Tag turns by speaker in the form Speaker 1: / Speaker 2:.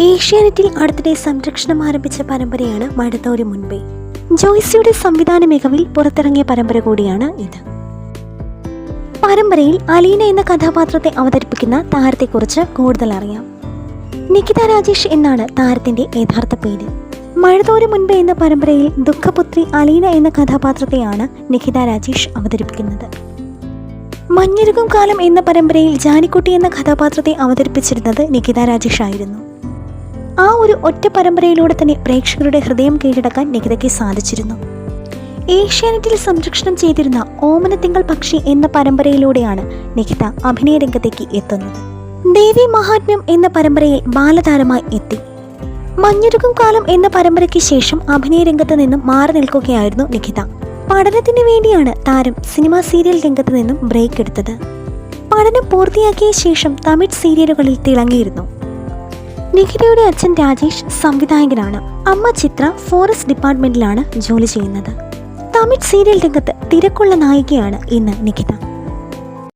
Speaker 1: ഏഷ്യാനെറ്റിൽ അടുത്തിടെ സംരക്ഷണം ആരംഭിച്ച പരമ്പരയാണ് മഴത്തോരു മുൻപേ. ജോയ്സിയുടെ സംവിധാന മികവിൽ പുറത്തിറങ്ങിയ പരമ്പര കൂടിയാണ് ഇത്. പരമ്പരയിൽ അലീന എന്ന കഥാപാത്രത്തെ അവതരിപ്പിക്കുന്ന താരത്തെക്കുറിച്ച് കൂടുതൽ അറിയാം. നികിത രാജേഷ് എന്നാണ് താരത്തിന്റെ യഥാർത്ഥ പേര്. മഴതോരു മുൻപ് എന്ന പരമ്പരയിൽ ദുഃഖപുത്രി അലീന എന്ന കഥാപാത്രത്തെയാണ് നിഖിത രാജേഷ് അവതരിപ്പിക്കുന്നത്. മഞ്ഞുരുകും കാലം എന്ന പരമ്പരയിൽ ജാനിക്കുട്ടി എന്ന കഥാപാത്രത്തെ അവതരിപ്പിച്ചിരുന്നത് നിഖിത രാജേഷ് ആയിരുന്നു. ഒറ്റ പരമ്പരയിലൂടെ തന്നെ പ്രേക്ഷകരുടെ ഹൃദയം കീഴടക്കാൻ നികിതയ്ക്ക് സാധിച്ചിരുന്നു. ഏഷ്യാനെറ്റിൽ സംരക്ഷണം ചെയ്തിരുന്ന ഓമനത്തിങ്കൾ പക്ഷി എന്ന പരമ്പരയിലൂടെയാണ് നികിത അഭിനയ രംഗത്തേക്ക് എത്തുന്നത്. ദേവി മഹാത്മ്യം എന്ന പരമ്പരയിൽ ബാലതാരമായി എത്തി. മഞ്ഞുരുക്കും കാലം എന്ന പരമ്പരയ്ക്ക് ശേഷം അഭിനയ രംഗത്ത് നിന്നും മാറി നിൽക്കുകയായിരുന്നു നികിത പഠനത്തിന് വേണ്ടിയാണ് താരം സിനിമാ സീരിയൽ രംഗത്ത് നിന്നും ബ്രേക്ക് എടുത്തത്. പഠനം പൂർത്തിയാക്കിയ ശേഷം തമിഴ് സീരിയലുകളിൽ തിളങ്ങിയിരുന്നു. നിഖിതയുടെ അച്ഛൻ രാജേഷ് സംവിധായകനാണ്. അമ്മ ചിത്ര ഫോറസ്റ്റ് ഡിപ്പാർട്ട്മെന്റിലാണ് ജോലി ചെയ്യുന്നത്. തമിഴ് സീരിയൽ രംഗത്ത് തിരക്കുള്ള നായികയാണ് ഇന്ന് നിഖിത.